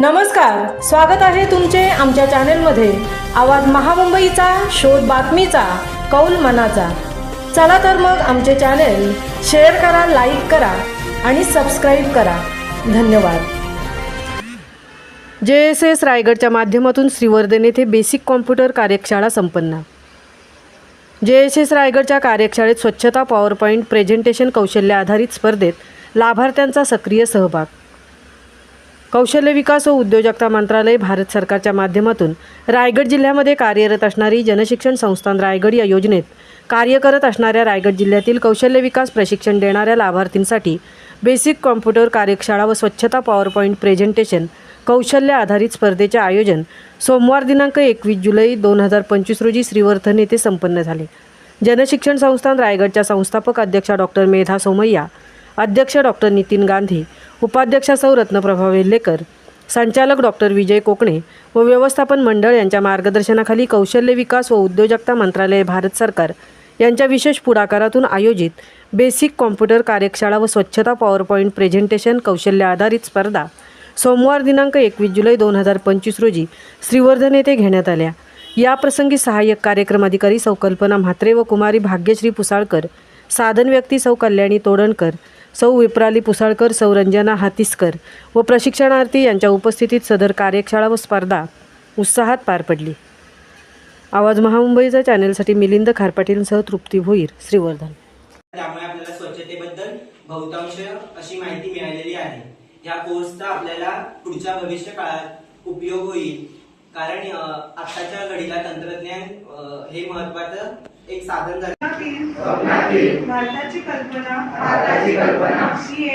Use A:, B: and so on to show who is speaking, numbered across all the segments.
A: नमस्कार स्वागत आहे तुमचे आमच्या चॅनेलमध्ये. आवाज महामुंबईचा शोध बातमीचा कौल मनाचा. चला तर मग आमचे चॅनेल शेअर करा लाईक करा आणि सबस्क्राईब करा. धन्यवाद. जे एस एस रायगडच्या माध्यमातून श्रीवर्धन येथे बेसिक कॉम्प्युटर कार्यशाळा संपन्न. जे एस एस रायगडच्या कार्यशाळेत स्वच्छता पॉवर पॉईंट प्रेझेंटेशन कौशल्य आधारित स्पर्धेत लाभार्थ्यांचा सक्रिय सहभाग. कौशल्य विकास व उद्योजकता मंत्रालय भारत सरकारच्या माध्यमातून रायगड जिल्ह्यामध्ये कार्यरत असणारी जनशिक्षण संस्थान रायगड या योजनेत कार्य करत असणाऱ्या रायगड जिल्ह्यातील कौशल्य विकास प्रशिक्षण देणाऱ्या लाभार्थींसाठी बेसिक कॉम्प्युटर कार्यशाळा व स्वच्छता पॉवर पॉईंट प्रेझेंटेशन कौशल्य आधारित स्पर्धेचे आयोजन सोमवार दिनांक एकवीस जुलै दोन हजार पंचवीस रोजी श्रीवर्धन येथे संपन्न झाले. जनशिक्षण संस्थान रायगडच्या संस्थापक अध्यक्षा डॉक्टर मेधा सोमय्या अध्यक्ष डॉक्टर नितीन गांधी उपाध्यक्षा सौरत्न रत्नप्रभा वेल्लेकर संचालक डॉक्टर विजय कोकणे व व्यवस्थापन मंडळ यांच्या मार्गदर्शनाखाली कौशल्य विकास व उद्योजकता मंत्रालय भारत सरकार यांच्या विशेष पुढाकारातून आयोजित बेसिक कॉम्प्युटर कार्यशाळा व स्वच्छता पॉवर पॉईंट प्रेझेंटेशन कौशल्य आधारित स्पर्धा सोमवार दिनांक एकवीस जुलै दोन हजार पंचवीस रोजी श्रीवर्धन येथे घेण्यात आल्या. याप्रसंगी सहाय्यक कार्यक्रम अधिकारी सौ कल्पना म्हात्रे व कुमारी भाग्यश्री पुसाळकर साधन व्यक्ती सौ कल्याणी तोडणकर सौ विप्राली पुसाळकर सौ रंजना हातीसकर व प्रशिक्षणार्थी यांच्या उपस्थितीत सदर कार्यशाळा व स्पर्धा उत्साहात पार पडली. आवाज महामुंबईचा चॅनेलसाठी मिलिंद खारपाटीलसह तृप्ती भोईर श्रीवर्धन.
B: त्यामुळे आपल्याला स्वच्छतेबद्दल बहुतांश अशी माहिती मिळालेली आहे. या कोर्सचा आपल्याला पुढच्या भविष्य काळात उपयोग होईल. कारण अ, आत्ताच्या घडीला तंत्रज्ञान हे महत्वाचं एक साधन झालं.
C: स्वप्नातील भारताची कल्पना भारताची कल्पना ही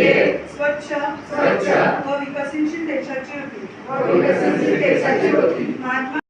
C: एक स्वच्छ स्वच्छ व विकसनशील देशाची होती व विकसनशील देशाची होती महात्मा